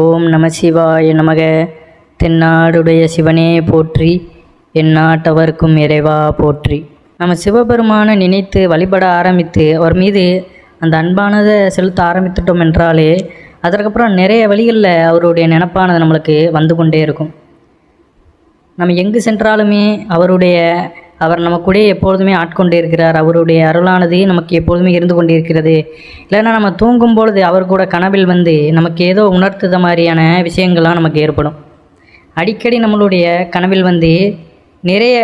ஓம் நம சிவாய நமக. தென்னாடுடைய சிவனே போற்றி எந்நாட்டவர்க்கும் இறைவா போற்றி. நம்ம சிவபெருமானை நினைத்து வழிபட ஆரம்பித்து அவர் மீது அந்த அன்பானதை செலுத்த ஆரம்பித்துட்டோம் என்றாலே அதற்கப்புறம் நிறைய வழிகளில் அவருடைய நினப்பானது நம்மளுக்கு வந்து கொண்டே இருக்கும். நம்ம எங்கு சென்றாலுமே அவருடைய அவர் நம்ம கூட எப்பொழுதுமே ஆட்கொண்டே இருக்கிறார். அவருடைய அருளானது நமக்கு எப்பொழுதுமே இருந்து கொண்டே இருக்கிறது இல்லைன்னா நம்ம தூங்கும் பொழுது அவர் கூட கனவில் வந்து நமக்கு ஏதோ உணர்த்துத மாதிரியான விஷயங்கள்லாம் நமக்கு ஏற்படும். அடிக்கடி நம்மளுடைய கனவில் வந்து நிறைய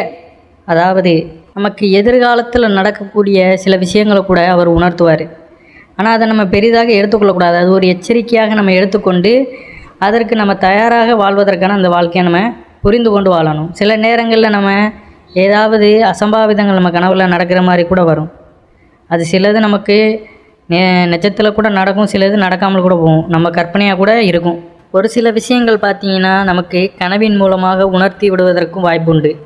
அதாவது நமக்கு எதிர்காலத்தில் நடக்கக்கூடிய சில விஷயங்களை கூட அவர் உணர்த்துவார். ஆனால் அதை நம்ம பெரிதாக எடுத்துக்கொள்ளக்கூடாது அது ஒரு எச்சரிக்கையாக நம்ம எடுத்துக்கொண்டு அதற்கு நம்ம தயாராக வாழ்வதற்கான அந்த வாழ்க்கையை நம்ம புரிந்து கொண்டு வாழணும். சில நேரங்களில் நம்ம ஏதாவது அசம்பாவிதங்கள் நம்ம கனவில் நடக்கிற மாதிரி கூட வரும். அது சிலது நமக்கு நெ நிஜத்தில் கூட நடக்கும் சிலது நடக்காமல் கூட போகும். நம்ம கற்பனையாக கூட இருக்கும். ஒரு சில விஷயங்கள் பார்த்தீங்கன்னா நமக்கு கனவின் மூலமாக உணர்த்தி விடுவதற்கும் வாய்ப்புண்டு.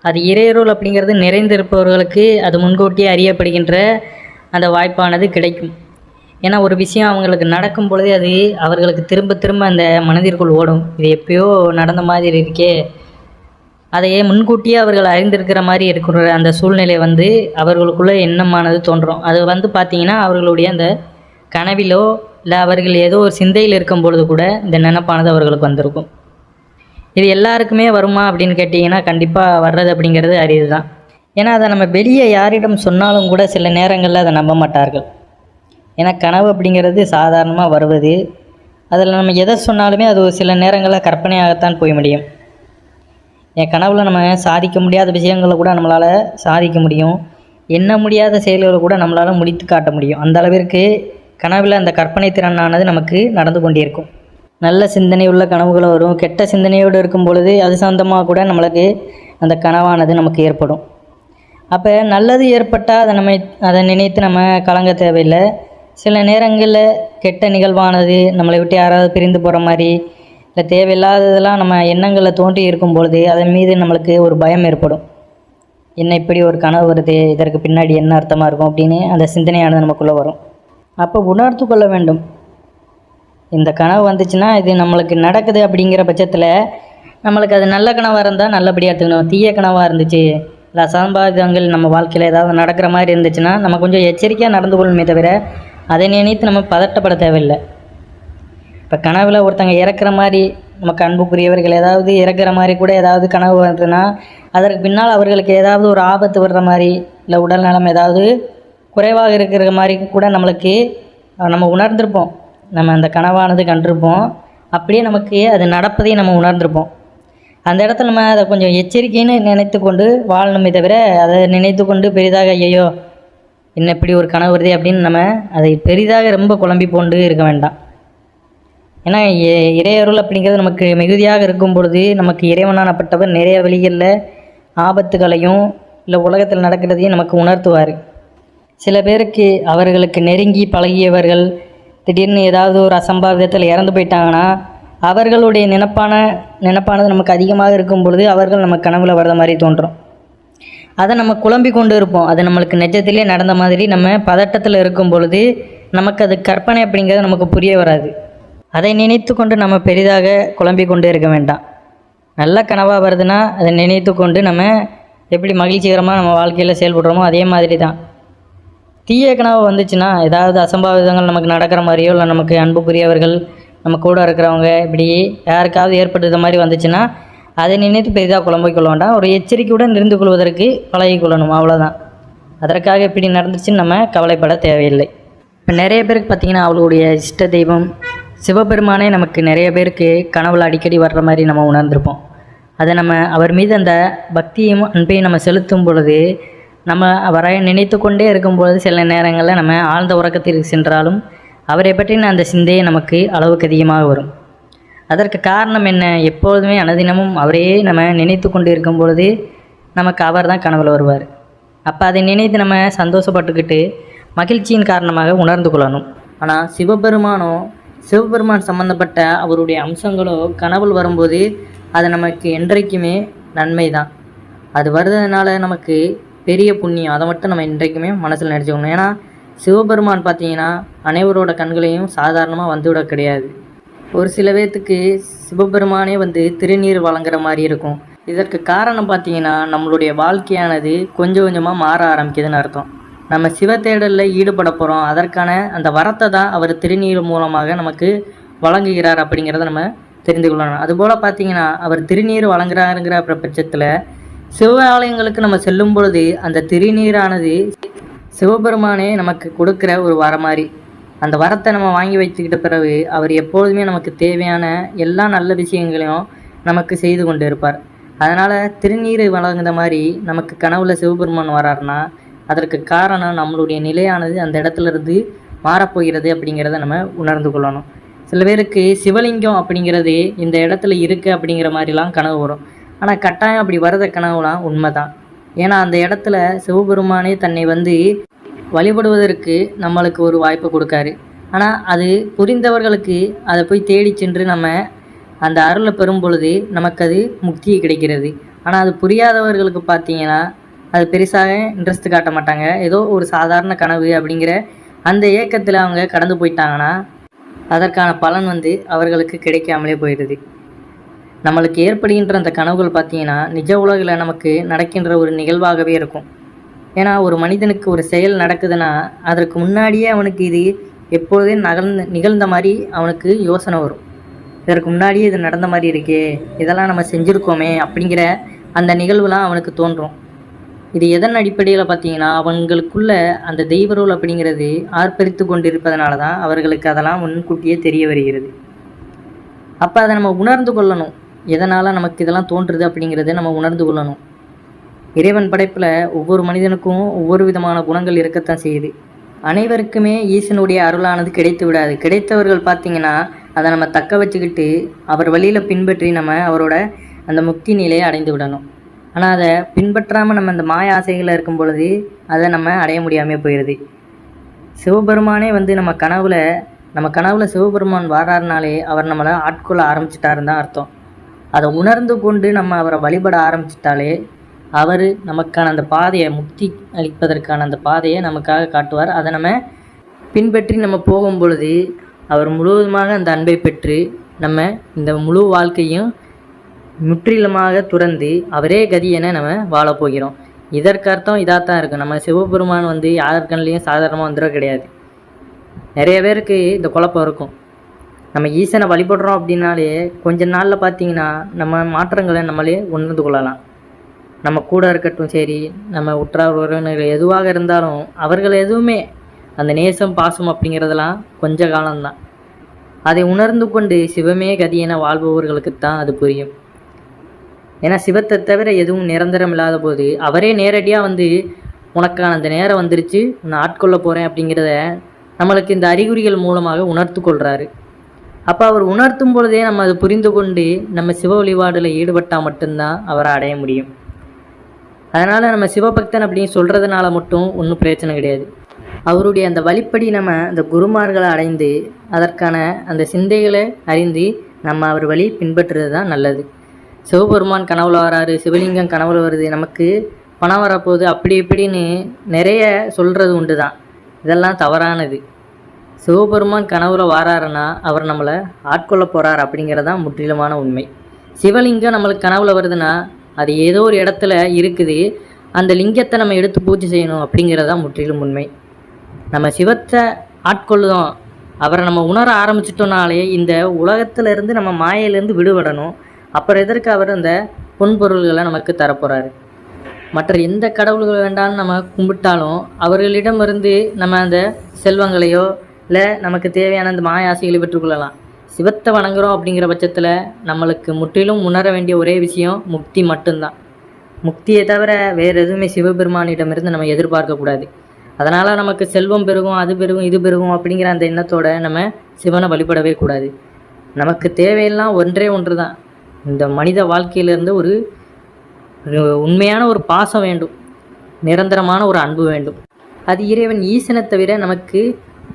அது இறையருள் அப்படிங்கிறது நிறைந்திருப்பவர்களுக்கு அது முன்கூட்டியே அறியப்படுகின்ற அந்த வாய்ப்பானது கிடைக்கும். ஏன்னா ஒரு விஷயம் அவங்களுக்கு நடக்கும் பொழுதே அது அவர்களுக்கு திரும்ப திரும்ப அந்த மனதிற்குள் ஓடும். இது எப்பயோ நடந்த மாதிரி இருக்கே. அதையே முன்கூட்டியே அவர்கள் அறிந்திருக்கிற மாதிரி இருக்கிற அந்த சூழ்நிலை வந்து அவர்களுக்குள்ளே எண்ணமானது தோன்றும். அது வந்து பார்த்திங்கன்னா அவர்களுடைய அந்த கனவிலோ இல்லை அவர்கள் ஏதோ ஒரு சிந்தையில் இருக்கும் பொழுது கூட இந்த நினப்பானது அவர்களுக்கு வந்திருக்கும். இது எல்லாருக்குமே வருமா அப்படின்னு கேட்டிங்கன்னா கண்டிப்பாக வர்றது அப்படிங்கிறது அரிது தான் ஏன்னா அதை நம்ம வெளியே யாரிடம் சொன்னாலும் கூட சில நேரங்களில் அதை நம்ப மாட்டார்கள். ஏன்னா கனவு அப்படிங்கிறது சாதாரணமாக வருவது அதில் நம்ம எதை சொன்னாலுமே அது ஒரு சில நேரங்களில் கற்பனையாகத்தான் போய் முடியும். என் கனவில் நம்ம சாதிக்க முடியாத விஷயங்களை கூட நம்மளால் சாதிக்க முடியும். எண்ண முடியாத செயல்களை கூட நம்மளால் முடித்து காட்ட முடியும். அந்த அளவிற்கு கனவில் அந்த கற்பனை திறனானது நமக்கு நடந்து கொண்டிருக்கும். நல்ல சிந்தனை உள்ள கனவுகள் வரும். கெட்ட சிந்தனையோடு இருக்கும் பொழுது அது சொந்தமாக கூட நம்மளுக்கு அந்த கனவானது நமக்கு ஏற்படும். அப்போ நல்லது ஏற்பட்டால் அதை நம்ம அதை நினைத்து நம்ம கலங்க தேவையில்லை. சில நேரங்களில் கெட்ட நிகழ்வானது நம்மளை விட்டு யாராவது பிரிந்து போகிற மாதிரி இல்லை தேவையில்லாததெல்லாம் நம்ம எண்ணங்களை தோண்டி இருக்கும் பொழுது அதன் மீது நம்மளுக்கு ஒரு பயம் ஏற்படும். என்ன இப்படி ஒரு கனவு வருது இதற்கு பின்னாடி என்ன அர்த்தமாக இருக்கும் அப்படின்னு அந்த சிந்தனையானது நமக்குள்ளே வரும். அப்போ உணர்த்து கொள்ள வேண்டும். இந்த கனவு வந்துச்சுன்னா இது நம்மளுக்கு நடக்குது அப்படிங்கிற பட்சத்தில் நம்மளுக்கு அது நல்ல கனவாக இருந்தால் நல்லபடியாக எடுத்துக்கணும். தீய கனவாக இருந்துச்சு. இல்லை அசம்பாவிதங்கள் நம்ம வாழ்க்கையில் ஏதாவது நடக்கிற மாதிரி இருந்துச்சுன்னா நம்ம கொஞ்சம் எச்சரிக்கையாக நடந்து கொள்ளணுமே தவிர அதை நினைத்து நம்ம பதட்டப்பட தேவையில்லை. இப்போ கனவில் ஒருத்தங்க இறக்குற மாதிரி நமக்கு அன்புக்குரியவர்கள் ஏதாவது இறக்குற மாதிரி கூட ஏதாவது கனவு வருதுன்னா அதற்கு பின்னால் அவர்களுக்கு ஏதாவது ஒரு ஆபத்து வர்ற மாதிரி இல்லை உடல் நலம் ஏதாவது குறைவாக இருக்கிற மாதிரி கூட நம்மளுக்கு நம்ம உணர்ந்திருப்போம். நம்ம அந்த கனவானது கண்டிருப்போம். அப்படியே நமக்கு அது நடப்பதையும் நம்ம உணர்ந்திருப்போம். அந்த இடத்துல நம்ம அதை கொஞ்சம் எச்சரிக்கைன்னு நினைத்து கொண்டு வாழணுமே தவிர அதை நினைத்து கொண்டு பெரிதாக ஐயோ என்ன இப்படி ஒரு கனவு வருது? அப்படின்னு நம்ம அதை பெரிதாக ரொம்ப குழம்பி போண்டு இருக்க வேண்டாம். ஏன்னா இ- இறையருள் அப்படிங்கிறது நமக்கு மிகுதியாக இருக்கும் பொழுது நமக்கு இறைவனானப்பட்டவர் நிறைய வழிகளில் ஆபத்துகளையும் இல்லை உலகத்தில் நடக்கிறதையும் நமக்கு உணர்த்துவார். சில பேருக்கு அவர்களுக்கு நெருங்கி பழகியவர்கள் திடீர்னு ஏதாவது ஒரு அசம்பாவிதத்தில் இறந்து போயிட்டாங்கன்னா அவர்களுடைய நினப்பான நினப்பானது நமக்கு அதிகமாக இருக்கும் பொழுது அவர்கள் நம்ம கனவுல வர்ற மாதிரி தோன்றும். அதை நம்ம குழம்பி கொண்டு இருப்போம். அது நம்மளுக்கு நிஜத்திலே நடந்த மாதிரி நம்ம பதட்டத்தில் இருக்கும் பொழுது நமக்கு அது கற்பனை அப்படிங்கிறது நமக்கு புரிய வராது. அதை நினைத்து கொண்டு நம்ம பெரிதாக குழம்பி கொண்டு இருக்க வேண்டாம். நல்ல கனவாக வருதுன்னா அதை நினைத்து கொண்டு நம்ம எப்படி மகிழ்ச்சிகரமாக நம்ம வாழ்க்கையில் செயல்படுறோமோ அதே மாதிரி தான் தீய கனவு வந்துச்சுன்னா ஏதாவது அசம்பாவிதங்கள் நமக்கு நடக்கிற மாதிரியோ இல்லை நமக்கு அன்புக்குரியவர்கள் நம்ம கூட இருக்கிறவங்க இப்படி யாருக்காவது ஏற்பட்டது மாதிரி வந்துச்சுன்னா அதை நினைத்து பெரிதாக குழம்பிக் கொள்ள வேண்டாம். ஒரு எச்சரிக்கையுடன் இருந்து கொள்வதற்கு பழகிக்கொள்ளணும் அவ்வளோதான் அதற்காக இப்படி நடந்துச்சுன்னு நம்ம கவலைப்பட தேவையில்லை. இப்போ நிறைய பேருக்கு பார்த்திங்கன்னா அவளுடைய இஷ்ட தெய்வம் சிவபெருமானே நமக்கு நிறைய பேருக்கு கனவுல அடிக்கடி வர்ற மாதிரி நம்ம உணர்ந்திருப்போம். அதை நம்ம அவர் மீது அந்த பக்தியும் அன்பையும் நம்ம செலுத்தும் பொழுது நம்ம அவரை நினைத்து கொண்டே இருக்கும் பொழுது சில நேரங்களில் நம்ம ஆழ்ந்த உறக்கத்திற்கு சென்றாலும் அவரை பற்றின அந்த சிந்தையை நமக்கு அளவுக்கு அதிகமாக வரும். அதற்கு காரணம் என்ன? எப்பொழுதுமே அனுதினமும் அவரையே நம்ம நினைத்து கொண்டு இருக்கும் பொழுது நமக்கு அவர் தான் கனவில் வருவார். அப்போ அதை நினைத்து நம்ம சந்தோஷப்பட்டுக்கிட்டு மகிழ்ச்சியின் காரணமாக உணர்ந்து கொள்ளணும். ஆனால் சிவபெருமானோ சிவபெருமான் சம்பந்தப்பட்ட அவருடைய அம்சங்களோ கனவுள் வரும்போது அது நமக்கு என்றைக்குமே நன்மை தான் அது வருதுனால நமக்கு பெரிய புண்ணியம். அதை மட்டும் நம்ம என்றைக்குமே மனசில் நினச்சிக்கணும். ஏன்னா சிவபெருமான் பார்த்தீங்கன்னா அனைவரோட கண்களையும் சாதாரணமாக வந்துவிட கிடையாது. ஒரு சில பேர்த்துக்கு சிவபெருமானே வந்து திருநீர் வழங்குற மாதிரி இருக்கும். இதற்கு காரணம் பார்த்தீங்கன்னா நம்மளுடைய வாழ்க்கையானது கொஞ்சம் கொஞ்சமாக மாற ஆரம்பிக்குதுன்னு அர்த்தம். நம்ம சிவ தேடலில் ஈடுபட போகிறோம் அதற்கான அந்த வரத்தை தான் அவர் திருநீர் மூலமாக நமக்கு வழங்குகிறார் அப்படிங்கிறத நம்ம தெரிந்து கொள்ளணும். அதுபோல் பார்த்தீங்கன்னா அவர் திருநீர் வழங்குறாருங்கிற பட்சத்தில் சிவ ஆலயங்களுக்கு நம்ம செல்லும் பொழுது அந்த திருநீரானது சிவபெருமானே நமக்கு கொடுக்குற ஒரு வர மாதிரி. அந்த வரத்தை நம்ம வாங்கி வச்சுக்கிட்ட பிறகு அவர் எப்பொழுதுமே நமக்கு தேவையான எல்லா நல்ல விஷயங்களையும் நமக்கு செய்து கொண்டு இருப்பார் அதனால் திருநீர் வழங்குற மாதிரி நமக்கு கனவுல சிவபெருமான் வராருன்னா அதற்கு காரணம் நம்மளுடைய நிலையானது அந்த இடத்துல இருந்து மாறப்போகிறது அப்படிங்கிறத நம்ம உணர்ந்து கொள்ளணும். சில பேருக்கு சிவலிங்கம் அப்படிங்கிறது இந்த இடத்துல இருக்குது அப்படிங்கிற மாதிரிலாம் கனவு வரும். ஆனால் கட்டாயம் அப்படி வரத கனவுலாம் உண்மை தான் ஏன்னா அந்த இடத்துல சிவபெருமானே தன்னை வந்து வழிபடுவதற்கு நம்மளுக்கு ஒரு வாய்ப்பு கொடுக்காரு. ஆனால் அது புரிந்தவர்களுக்கு அதை போய் தேடி சென்று நம்ம அந்த அருளை பெறும் பொழுது நமக்கு அது முக்தி கிடைக்கிறது. ஆனால் அது புரியாதவர்களுக்கு பார்த்தீங்கன்னா அது பெருசாக இன்ட்ரெஸ்ட் காட்ட மாட்டாங்க. ஏதோ ஒரு சாதாரண கனவு அப்படிங்கிற அந்த ஏக்கத்தில் அவங்க கடந்து போயிட்டாங்கன்னா அதற்கான பலன் வந்து அவர்களுக்கு கிடைக்காமலே போயிடுது. நம்மளுக்கு ஏற்படுகின்ற அந்த கனவுகள் பார்த்தீங்கன்னா நிஜ உலகில் நமக்கு நடக்கின்ற ஒரு நிகழ்வாகவே இருக்கும். ஏன்னா ஒரு மனிதனுக்கு ஒரு செயல் நடக்குதுன்னா அதற்கு முன்னாடியே அவனுக்கு இது எப்பொழுதே நகழ்ந்த நிகழ்ந்த மாதிரி அவனுக்கு யோசனை வரும். இதற்கு முன்னாடியே இது நடந்த மாதிரி இருக்கே இதெல்லாம் நம்ம செஞ்சுருக்கோமே அப்படிங்கிற அந்த நிகழ்வுலாம் அவனுக்கு தோன்றும். இது எதன் அடிப்படையில் பார்த்தீங்கன்னா அவங்களுக்குள்ள அந்த தெய்வரோல் அப்படிங்கிறது ஆர்ப்பரித்து கொண்டிருப்பதனால தான் அவர்களுக்கு அதெல்லாம் முன்கூட்டியே தெரிய வருகிறது. அப்போ அதை நம்ம உணர்ந்து கொள்ளணும். எதனால் நமக்கு இதெல்லாம் தோன்றுது அப்படிங்கிறத நம்ம உணர்ந்து கொள்ளணும். இறைவன் படைப்பில் ஒவ்வொரு மனிதனுக்கும் ஒவ்வொரு விதமான குணங்கள் இருக்கத்தான் செய்யுது. அனைவருக்குமே ஈசனுடைய அருளானது கிடைத்து விடாது. கிடைத்தவர்கள் பார்த்தீங்கன்னா அதை நம்ம தக்க வச்சுக்கிட்டு அவர் வழியில் பின்பற்றி நம்ம அவரோட அந்த முக்தி நிலையை அடைந்து விடணும். ஆனால் அதை பின்பற்றாமல் நம்ம இந்த மாய ஆசைகளில் இருக்கும் பொழுது அதை நம்ம அடைய முடியாமல் போயிடுது சிவபெருமானே வந்து நம்ம கனவுல நம்ம கனவுல சிவபெருமான் வாராருனாலே அவர் நம்மளை ஆட்கொள்ள ஆரம்பிச்சிட்டாருன்னு தான் அர்த்தம். அதை உணர்ந்து கொண்டு நம்ம அவரை வழிபட ஆரம்பிச்சிட்டாலே அவர் நமக்கான அந்த பாதையை முக்தி அளிப்பதற்கான அந்த பாதையை நமக்காக காட்டுவார். அதை நம்ம பின்பற்றி நம்ம போகும் பொழுது அவர் முழுவதுமாக அந்த அன்பை பெற்று நம்ம இந்த முழு வாழ்க்கையும் முற்றிலுமாக துறந்து அவரே கதி என நம்ம வாழப்போகிறோம் இதற்கு அர்த்தம் இதாக தான் இருக்கும். நம்ம சிவபெருமான் வந்து யார் கண்லேயும் சாதாரணமாக வந்துட கிடையாது. நிறைய பேருக்கு இந்த குழப்பம் இருக்கும். நம்ம ஈசனை வழிபடுறோம் அப்படின்னாலே கொஞ்ச நாளில் பார்த்தீங்கன்னா நம்ம மாற்றங்களை நம்மளே உணர்ந்து கொள்ளலாம். நம்ம கூட இருக்கட்டும் சரி நம்ம உற்றார் உறவினர்கள் எதுவாக இருந்தாலும் அவர்கள் எதுவுமே அந்த நேசம் பாசம் அப்படிங்கிறதெல்லாம் கொஞ்ச காலம்தான். அதை உணர்ந்து கொண்டு சிவமே கதி என வாழ்பவர்களுக்கு தான் அது புரியும். ஏன்னா சிவத்தை தவிர எதுவும் நிரந்தரம் இல்லாத போது அவரே நேரடியாக வந்து உனக்கான அந்த நேரம் வந்துருச்சு உன்னை ஆட்கொள்ள போகிறேன் அப்படிங்கிறத நம்மளுக்கு இந்த அறிகுறிகள் மூலமாக உணர்த்து கொள்கிறாரு அப்போ அவர் உணர்த்தும் பொழுதே நம்ம அதை புரிந்து கொண்டு நம்ம சிவ வழிபாடில் ஈடுபட்டால் மட்டும்தான் அவரை அடைய முடியும். அதனால் நம்ம சிவபக்தன் அப்படின்னு சொல்கிறதுனால மட்டும் ஒன்றும் பிரச்சனை கிடையாது. அவருடைய அந்த வழிப்படி நம்ம அந்த குருமார்களை அடைந்து அதற்கான அந்த சிந்தைகளை அறிந்து நம்ம அவர் வழி பின்பற்றுறது தான் நல்லது. சிவபெருமான் கனவுல வராரு சிவலிங்கம் கனவுல வருது. நமக்கு பணம் வரப்போகுது அப்படி இப்படின்னு நிறைய சொல்கிறது உண்டு தான் இதெல்லாம் தவறானது. சிவபெருமான் கனவுல வாராருன்னா அவர் நம்மளை ஆட்கொள்ள போகிறார் அப்படிங்கிறதான் முற்றிலுமான உண்மை. சிவலிங்கம் நம்மளுக்கு கனவுல வருதுன்னா அது ஏதோ ஒரு இடத்துல இருக்குது. அந்த லிங்கத்தை நம்ம எடுத்து பூஜை செய்யணும் அப்படிங்கிறதான் முற்றிலும் உண்மை. நம்ம சிவத்தை ஆட்கொள்ளுதோம். அவரை நம்ம உணர ஆரம்பிச்சிட்டோம்னாலே இந்த உலகத்திலேருந்து நம்ம மாயையிலேருந்து விடுபடணும். அப்புறம் எதற்கு அவர் அந்த பொன்பொருள்களை நமக்கு தரப்போகிறாரு மற்ற எந்த கடவுள்கள் வேண்டாம்னு நம்ம கும்பிட்டாலும் அவர்களிடமிருந்து நம்ம அந்த செல்வங்களையோ இல்லை நமக்கு தேவையான அந்த மாய ஆசைகளை பெற்றுக்கொள்ளலாம். சிவத்தை வணங்குறோம் அப்படிங்கிற பட்சத்தில் நம்மளுக்கு முற்றிலும் உணர வேண்டிய ஒரே விஷயம் முக்தி மட்டும்தான். முக்தியை தவிர வேறு எதுவுமே சிவபெருமானிடமிருந்து நம்ம எதிர்பார்க்கக்கூடாது அதனால் நமக்கு செல்வம் பெருகும் அது பெருகும் இது பெருகும் அப்படிங்கிற அந்த எண்ணத்தோடு நம்ம சிவனை வழிபடவே கூடாது. நமக்கு தேவையெல்லாம் ஒன்றே ஒன்று தான் இந்த மனித வாழ்க்கையிலேருந்து ஒரு உண்மையான ஒரு பாசம் வேண்டும். நிரந்தரமான ஒரு அன்பு வேண்டும். அது இறைவன் ஈசனை தவிர நமக்கு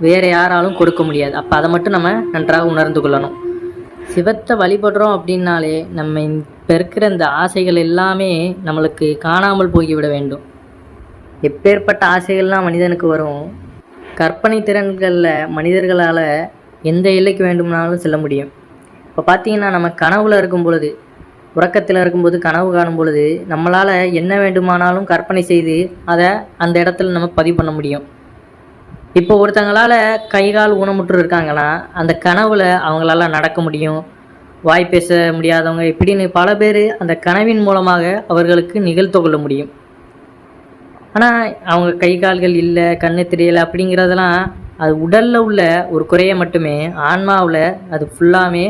வேறு யாராலும் கொடுக்க முடியாது. அப்போ அதை மட்டும் நம்ம நன்றாக உணர்ந்து கொள்ளணும். சிவத்தை வழிபடுறோம் அப்படின்னாலே நம்ம இப்போ இருக்கிற இந்த ஆசைகள் எல்லாமே நம்மளுக்கு காணாமல் போய்விட வேண்டும். எப்பேற்பட்ட ஆசைகள்லாம் மனிதனுக்கு வரும் கற்பனை திறன்களில் மனிதர்களால் எந்த எல்லைக்கு வேண்டுமானாலும் செல்ல முடியும். இப்போ பார்த்தீங்கன்னா நம்ம கனவுல இருக்கும் பொழுது உறக்கத்தில் இருக்கும்போது கனவு காணும் பொழுது நம்மளால் என்ன வேண்டுமானாலும் கற்பனை செய்து அதை அந்த இடத்துல நம்ம பதிவு பண்ண முடியும். இப்போ ஒருத்தங்களால் கை கால் ஊனமுற்று இருக்காங்கன்னா அந்த கனவுல அவங்களால நடக்க முடியும் வாய் பேச முடியாதவங்க இப்படின்னு பல பேர் அந்த கனவின் மூலமாக அவர்களுக்கு நிகழ்த்து கொள்ள முடியும். ஆனால் அவங்க கை கால்கள் இல்லை கண்ணு தெரியலை அப்படிங்கிறதெல்லாம் அது உடலில் உள்ள ஒரு குறையை மட்டுமே ஆன்மாவில் அது ஃபுல்லாமே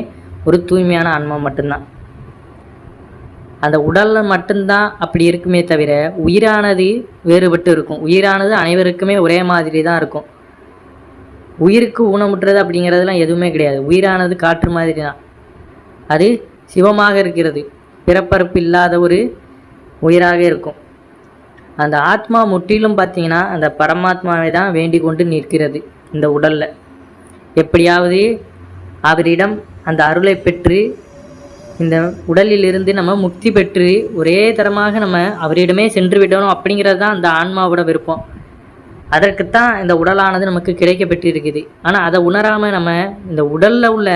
ஒரு தூய்மையான ஆன்மா மட்டும்தான். அந்த உடலில் மட்டும்தான் அப்படி இருக்குமே தவிர உயிரானது வேறுபட்டு இருக்கும். உயிரானது அனைவருக்குமே ஒரே மாதிரி தான் இருக்கும். உயிருக்கு ஊனமுட்டுறது அப்படிங்கிறதுலாம் எதுவுமே கிடையாது. உயிரானது காற்று மாதிரி தான் அது சிவமாக இருக்கிறது. பிறப்பரப்பு இல்லாத ஒரு உயிராக இருக்கும். அந்த ஆத்மா முற்றிலும் பார்த்தீங்கன்னா அந்த பரமாத்மாவை தான் வேண்டிக் கொண்டு நிற்கிறது இந்த உடலில். எப்படியாவது அவரிடம் அந்த அருளை பெற்று இந்த உடலிலிருந்து நம்ம முக்தி பெற்று ஒரே தரமாக நம்ம அவரிடமே சென்று விடணும் அப்படிங்கிறது தான் அந்த ஆன்மாவோட விருப்பம். அதற்குத்தான் இந்த உடலானது நமக்கு கிடைக்க இருக்குது ஆனால் அதை உணராமல் நம்ம இந்த உடலில் உள்ள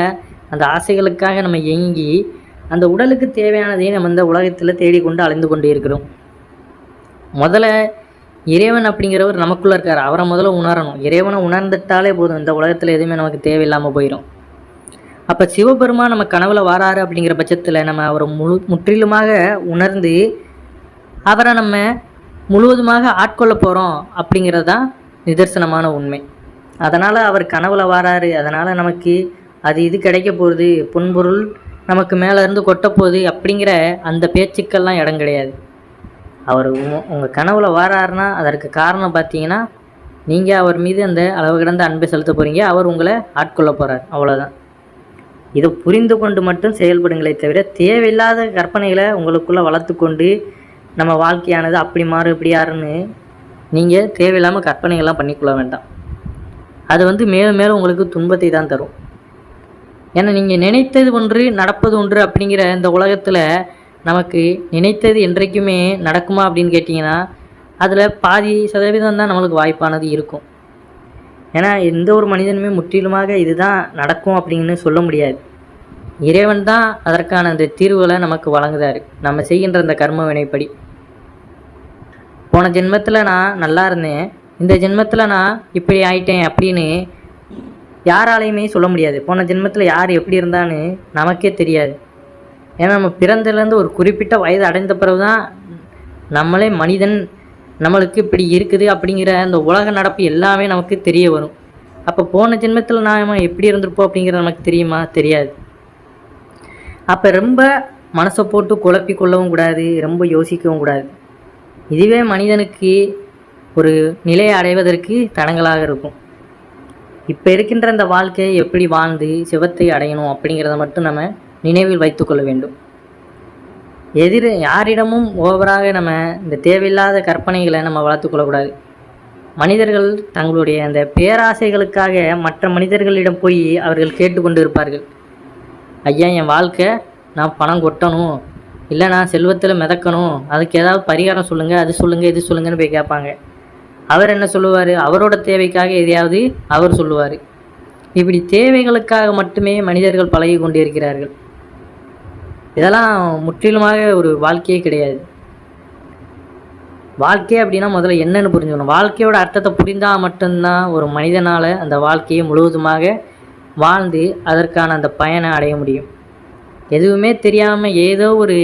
அந்த ஆசைகளுக்காக நம்ம எங்கி அந்த உடலுக்கு தேவையானதையும் நம்ம இந்த உலகத்தில் தேடிக்கொண்டு அலைந்து கொண்டு இருக்கிறோம். முதல்ல இறைவன் அப்படிங்கிறவர் நமக்குள்ளே இருக்கார். அவரை முதல்ல உணரணும். இறைவனை உணர்ந்துட்டாலே போதும். இந்த உலகத்தில் எதுவுமே நமக்கு தேவையில்லாமல் போயிடும் அப்போ சிவபெருமான் நம்ம கனவுல வாராரு அப்படிங்கிற பட்சத்தில் நம்ம அவரை முழு முற்றிலுமாக உணர்ந்து அவரை நம்ம முழுவதுமாக ஆட்கொள்ள போகிறோம் அப்படிங்கிறது தான் நிதர்சனமான உண்மை. அதனால் அவர் கனவுல வாராரு அதனால் நமக்கு அது இது கிடைக்க போகுது பொன்பொருள் நமக்கு மேலே இருந்து கொட்டப்போகுது அப்படிங்கிற அந்த பேச்சுக்கெல்லாம் இடம் கிடையாது. அவர் உங்கள் கனவுல வாராருன்னா அதற்கு காரணம் பார்த்தீங்கன்னா நீங்கள் அவர் மீது அந்த அளவு கிடந்த அன்பை செலுத்த போகிறீங்க அவர் உங்களை ஆட்கொள்ள போகிறார் அவ்வளோதான் இதை புரிந்து கொண்டு மட்டும் செயல்படுங்களே தவிர தேவையில்லாத கற்பனைகளை உங்களுக்குள்ளே வளர்த்து கொண்டு நம்ம வாழ்க்கையானது அப்படி மாறு இப்படி யாருன்னு நீங்கள் தேவையில்லாமல் கற்பனைகள்லாம் பண்ணிக்கொள்ள வேண்டாம். அது வந்து மேலும் மேலும் உங்களுக்கு துன்பத்தை தான் தரும். ஏன்னா நீங்கள் நினைத்தது ஒன்று நடப்பது ஒன்று அப்படிங்கிற இந்த உலகத்தில் நமக்கு நினைத்தது என்றைக்குமே நடக்குமா அப்படின்னு கேட்டிங்கன்னா அதில் பாதி சதவீதம் தான் நம்மளுக்கு வாய்ப்பானது இருக்கும். ஏன்னா எந்த ஒரு மனிதனுமே முற்றிலுமாக இதுதான் நடக்கும் அப்படின்னு சொல்ல முடியாது. இறைவன் தான் அதற்கான அந்த தீர்வுகளை நமக்கு வழங்குதார் நம்ம செய்கின்ற அந்த கர்ம வினைப்படி. போன ஜென்மத்தில் நான் நல்லா இருந்தேன். இந்த ஜென்மத்தில் நான் இப்படி ஆயிட்டேன் அப்படின்னு யாராலையுமே சொல்ல முடியாது. போன ஜென்மத்தில் யார் எப்படி இருந்தான்னு நமக்கே தெரியாது. ஏன்னா நம்ம பிறந்ததுலேருந்து ஒரு குறிப்பிட்ட வயது அடைந்த பிறகு தான் நம்மளே மனிதன் நம்மளுக்கு இப்படி இருக்குது அப்படிங்கிற அந்த உலக நடப்பு எல்லாமே நமக்கு தெரிய வரும். அப்போ போன ஜென்மத்தில் நாம் எப்படி இருந்திருப்போம் அப்படிங்கிறது நமக்கு தெரியுமா? தெரியாது. அப்போ ரொம்ப மனசை போட்டு குழப்பி கொள்ளவும் கூடாது ரொம்ப யோசிக்கவும் கூடாது. இதுவே மனிதனுக்கு ஒரு நிலையை அடைவதற்கு தடங்களாக இருக்கும். இப்போ இருக்கின்ற அந்த வாழ்க்கையை எப்படி வாழ்ந்து சிவத்தை அடையணும் அப்படிங்கிறத மட்டும் நம்ம நினைவில் வைத்துக்கொள்ள வேண்டும். எதிர் யாரிடமும் ஓவராக நம்ம இந்த தேவையில்லாத கற்பனைகளை நம்ம வளர்த்துக்கொள்ளக்கூடாது மனிதர்கள் தங்களுடைய அந்த பேராசைகளுக்காக மற்ற மனிதர்களிடம் போய் அவர்கள் கேட்டுக்கொண்டு இருப்பார்கள் ஐயா என் வாழ்க்கை நான் பணம் கொட்டணும். இல்லை நான் செல்வத்தில் மிதக்கணும். அதுக்கு ஏதாவது பரிகாரம் சொல்லுங்கள் அது சொல்லுங்கள் இது சொல்லுங்கன்னு போய் கேட்பாங்க. அவர் என்ன சொல்லுவார்? அவரோட தேவைக்காக எதையாவது அவர் சொல்லுவார். இப்படி தேவைகளுக்காக மட்டுமே மனிதர்கள் பழகி கொண்டிருக்கிறார்கள். இதெல்லாம் முற்றிலுமாக ஒரு வாழ்க்கையே கிடையாது. வாழ்க்கை அப்படின்னா முதல்ல என்னென்னு புரிஞ்சுக்கணும். வாழ்க்கையோட அர்த்தத்தை புரிந்தால் மட்டும்தான் ஒரு மனிதனால் அந்த வாழ்க்கையை முழுவதுமாக வாழ்ந்து அதற்கான அந்த பயனை அடைய முடியும். எதுவுமே தெரியாமல் ஏதோ ஒரு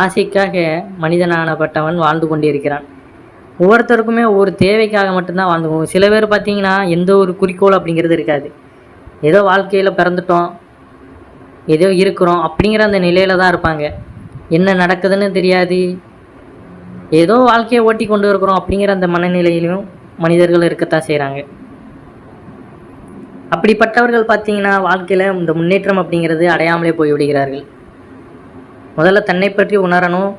ஆசைக்காக மனிதனானப்பட்டவன் வாழ்ந்து கொண்டிருக்கிறான். ஒவ்வொருத்தருக்குமே ஒவ்வொரு தேவைக்காக மட்டும்தான் வாழ்ந்து சில பேர் பார்த்திங்கன்னா எந்த ஒரு குறிக்கோள் அப்படிங்கிறது இருக்காது. ஏதோ வாழ்க்கையில் பிறந்துட்டோம் ஏதோ இருக்கிறோம் அப்படிங்கிற அந்த நிலையில் தான் இருப்பாங்க. என்ன நடக்குதுன்னு தெரியாது. ஏதோ வாழ்க்கையை ஓட்டி கொண்டு இருக்கிறோம் அப்படிங்கிற அந்த மனநிலையிலும் மனிதர்கள் இருக்கத்தான் செய்கிறாங்க அப்படிப்பட்டவர்கள் பார்த்தீங்கன்னா வாழ்க்கையில் இந்த முன்னேற்றம் அப்படிங்கிறது அடையாமலே போய் விடுகிறார்கள் முதல்ல தன்னை பற்றி உணரணும்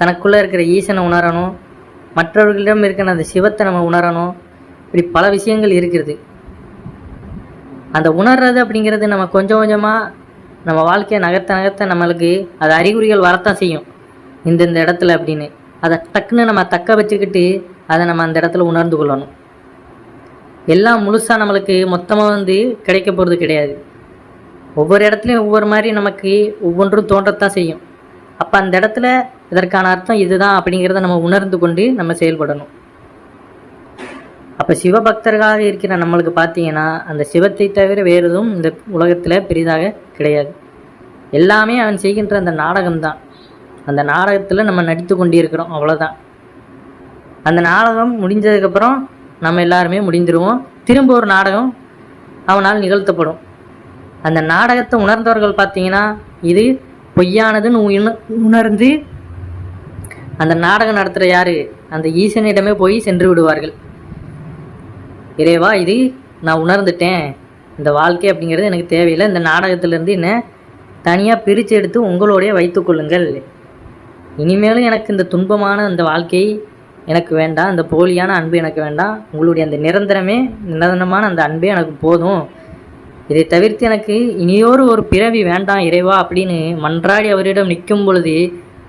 தனக்குள்ளே இருக்கிற ஈசனை உணரணும் மற்றவர்களிடம் இருக்கிற அந்த சிவத்தை நம்ம உணரணும். இப்படி பல விஷயங்கள் இருக்கிறது. அந்த உணர்றது அப்படிங்கிறது நம்ம கொஞ்சம் கொஞ்சமாக நம்ம வாழ்க்கையை நகர்த்த நகர்த்த நம்மளுக்கு அது அறிகுறிகள் வரத்தான் செய்யும். இந்தந்த இடத்துல அப்படின்னு. அதை டக்குன்னு நம்ம தக்க வச்சுக்கிட்டு அதை நம்ம அந்த இடத்துல உணர்ந்து கொள்ளணும். எல்லாம் முழுசாக நம்மளுக்கு மொத்தமாக வந்து கிடைக்க போகிறது கிடையாது. ஒவ்வொரு இடத்துலையும் ஒவ்வொரு மாதிரி நமக்கு ஒவ்வொன்றும் தோன்றத்தான் செய்யும். அப்போ அந்த இடத்துல இதற்கான அர்த்தம் இதுதான் அப்படிங்கிறத நம்ம உணர்ந்து கொண்டு நம்ம செயல்படணும். அப்போ சிவபக்தர்களாக இருக்கிற நம்மளுக்கு பார்த்தீங்கன்னா அந்த சிவத்தை தவிர வேறு எதுவும் இந்த உலகத்தில் பெரிதாக கிடையாது. எல்லாமே அவன் செய்கின்ற அந்த நாடகம்தான். அந்த நாடகத்தில் நம்ம நடித்து கொண்டிருக்கிறோம் அவ்வளோதான் அந்த நாடகம் முடிஞ்சதுக்கப்புறம் நம்ம எல்லாருமே முடிந்துருவோம். திரும்ப ஒரு நாடகம் அவனால் நிகழ்த்தப்படும். அந்த நாடகத்தை உணர்ந்தவர்கள் பார்த்தீங்கன்னா இது பொய்யானதுன்னு உண- உணர்ந்து அந்த நாடகம் நடத்துகிற யாரு? அந்த ஈசனிடமே போய் சென்று விடுவார்கள். இறைவா இது நான் உணர்ந்துட்டேன். இந்த வாழ்க்கை அப்படிங்கிறது எனக்கு தேவையில்லை. இந்த நாடகத்திலேருந்து என்ன தனியாக பிரித்து எடுத்து உங்களோடைய வைத்துக்கொள்ளுங்கள் இனிமேலும் எனக்கு இந்த துன்பமான இந்த வாழ்க்கை எனக்கு வேண்டாம். இந்த போலியான அன்பு எனக்கு வேண்டாம். உங்களுடைய அந்த நிரந்தரமே நிரந்தரமான அந்த அன்பே எனக்கு போதும். இதை தவிர்த்து எனக்கு இனியோரு ஒரு பிறவி வேண்டாம் இறைவா அப்படின்னு மன்றாடி அவரிடம் நிற்கும் பொழுது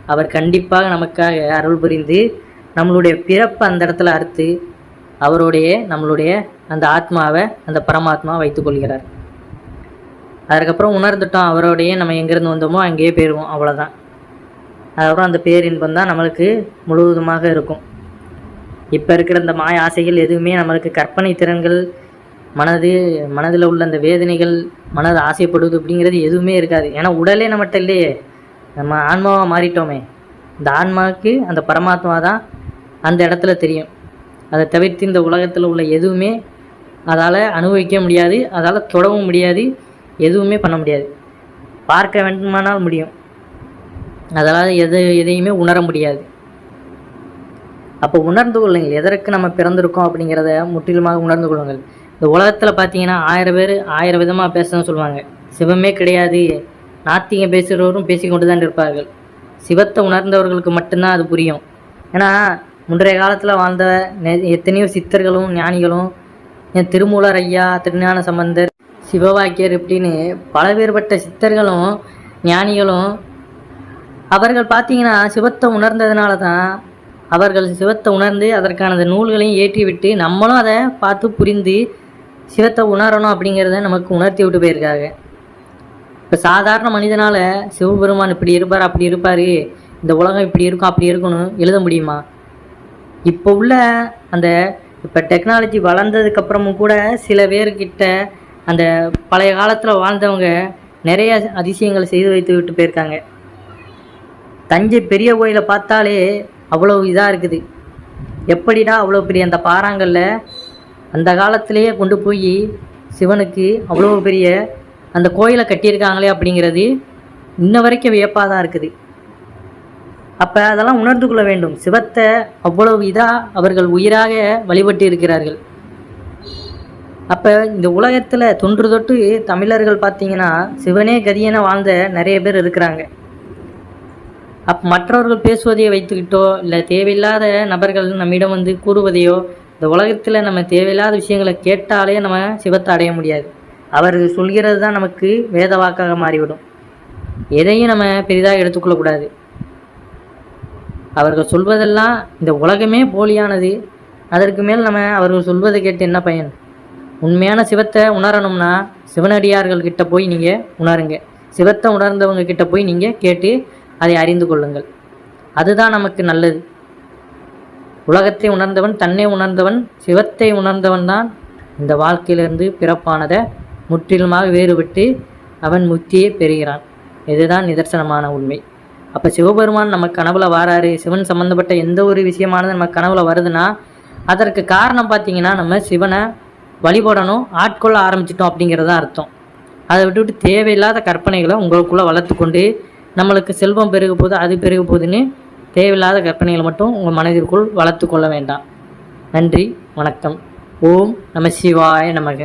அவர் கண்டிப்பாக நமக்காக அருள் புரிந்து நம்மளுடைய பிறப்பை அந்த இடத்துல அறுத்து அவருடைய நம்மளுடைய அந்த ஆத்மாவை அந்த பரமாத்மா வைத்துக்கொள்கிறார் அதுக்கப்புறம் உணர்ந்துட்டோம் அவரோடையே நம்ம எங்கேருந்து வந்தோமோ அங்கேயே போயிடுவோம் அவ்வளோதான் அதுக்கப்புறம் அந்த பேரின்பம் தான் நம்மளுக்கு முழுவதுமாக இருக்கும். இப்போ இருக்கிற இந்த மாய ஆசைகள் எதுவுமே நம்மளுக்கு கற்பனை திறன்கள் மனது மனதில் உள்ள அந்த வேதனைகள் மனது ஆசைப்படுவது அப்படிங்கிறது எதுவுமே இருக்காது. ஏன்னா உடலே நம்மகிட்ட இல்லையே. நம்ம ஆன்மாவாக மாறிட்டோமே. இந்த ஆன்மாவுக்கு அந்த பரமாத்மா தான் அந்த இடத்துல தெரியும். அதை தவிர்த்து இந்த உலகத்தில் உள்ள எதுவுமே அதால் அனுபவிக்க முடியாது அதால் தொடவும் முடியாது எதுவுமே பண்ண முடியாது. பார்க்க வேண்டுமானால் முடியும். அதனால் எது எதையுமே உணர முடியாது. அப்போ உணர்ந்து கொள்ளுங்கள் எதற்கு நம்ம பிறந்திருக்கோம் அப்படிங்கிறத முற்றிலுமாக உணர்ந்து கொள்ளுங்கள். இந்த உலகத்தில் பார்த்தீங்கன்னா ஆயிரம் பேர் ஆயிரம் விதமாக பேசணும்னு சொல்லுவாங்க. சிவமே கிடையாது. நாத்திகம் பேசுகிறவரும் பேசிக்கொண்டு தான் இருப்பார்கள். சிவத்தை உணர்ந்தவர்களுக்கு மட்டும்தான் அது புரியும். ஏன்னா முன்றைய காலத்தில் வாழ்ந்த நெ- எத்தனையோ சித்தர்களும் ஞானிகளும் என் திருமூலர் ஐயா திருஞான சம்பந்தர் சிவவாக்கியர் இப்படின்னு பலவேறுபட்ட சித்தர்களும் ஞானிகளும் அவர்கள் பார்த்தீங்கன்னா சிவத்தை உணர்ந்ததுனால தான் அவர்கள் சிவத்தை உணர்ந்து அதற்கான அந்த நூல்களையும் ஏற்றிவிட்டு நம்மளும் அதை பார்த்து புரிந்து சிவத்தை உணரணும் அப்படிங்கிறத நமக்கு உணர்த்தி விட்டு போயிருக்காங்க. இப்போ சாதாரண மனிதனால் சிவபெருமான் இப்படி இருப்பார் அப்படி இருப்பார் இந்த உலகம் இப்படி இருக்கும் அப்படி இருக்கணும் எழுத முடியுமா? இப்போ உள்ள அந்த இப்போ டெக்னாலஜி வளர்ந்ததுக்கப்புறமும் கூட சில பேர்கிட்ட அந்த பழைய காலத்தில் வாழ்ந்தவங்க நிறைய அதிசயங்களை செய்து வைத்து விட்டு போயிருக்காங்க. தஞ்சை பெரிய கோயிலை பார்த்தாலே அவ்வளோ இதாக இருக்குது. எப்படிடா அவ்வளோ பெரிய அந்த பாறாங்கல்ல? அந்த காலத்திலேயே கொண்டு போய் சிவனுக்கு அவ்வளோ பெரிய அந்த கோயிலை கட்டியிருக்காங்களே அப்படிங்கிறது இன்ன வரைக்கும் வியப்பாக தான் இருக்குது. அப்போ அதெல்லாம் உணர்ந்து கொள்ள வேண்டும். சிவத்தை அவ்வளவு இதாக அவர்கள் உயிராக வழிபட்டு இருக்கிறார்கள் அப்போ இந்த உலகத்தில் தொன்று தொட்டு தமிழர்கள் பார்த்தீங்கன்னா சிவனே கதியென வாழ்ந்த நிறைய பேர் இருக்கிறாங்க. அப் மற்றவர்கள் பேசுவதை வைத்துக்கிட்டோ இல்லை தேவையில்லாத நபர்கள் நம்மிடம் வந்து கூறுவதையோ இந்த உலகத்தில் நம்ம தேவையில்லாத விஷயங்களை கேட்டாலே நம்ம சிவத்தை அடைய முடியாது. அவர்கள் சொல்கிறது தான் நமக்கு வேத வாக்காக மாறிவிடும். எதையும் நம்ம பெரிதாக எடுத்துக்கொள்ளக்கூடாது. அவர்கள் சொல்வதெல்லாம் இந்த உலகமே போலியானது. அதற்கு மேல் நம்ம அவர்கள் சொல்வதை கேட்டு என்ன பயன்? உண்மையான சிவத்தை உணரணும்னா சிவனடியார்கள் கிட்ட போய் நீங்கள் உணருங்க. சிவத்தை உணர்ந்தவங்க கிட்ட போய் நீங்கள் கேட்டு அதை அறிந்து கொள்ளுங்கள். அதுதான் நமக்கு நல்லது. உலகத்தை உணர்ந்தவன் தன்னை உணர்ந்தவன் சிவத்தை உணர்ந்தவன் தான் இந்த வாழ்க்கையிலிருந்து பிறப்பானதை முற்றிலுமாக வேறுபட்டு அவன் முக்தியை பெறுகிறான். இதுதான் நிதர்சனமான உண்மை. அப்போ சிவபெருமான் நம்ம கனவுல வாராரு. சிவன் சம்மந்தப்பட்ட எந்த ஒரு விஷயமானது நம்ம கனவுல வருதுன்னா அதற்கு காரணம் பார்த்தீங்கன்னா நம்ம சிவனை வழிபடணும் ஆட்கொள்ள ஆரம்பிச்சிட்டோம் அப்படிங்கிறது தான் அர்த்தம். அதை விட்டுவிட்டு தேவையில்லாத கற்பனைகளை உங்களுக்குள்ளே வளர்த்துக்கொண்டு நம்மளுக்கு செல்வம் பெருக போது அது பெருக போதுன்னு தேவையில்லாத கற்பனைகளை மட்டும் உங்கள் மனதிற்குள் வளர்த்து கொள்ள வேண்டாம். நன்றி வணக்கம். ஓம் நம சிவாய நமக.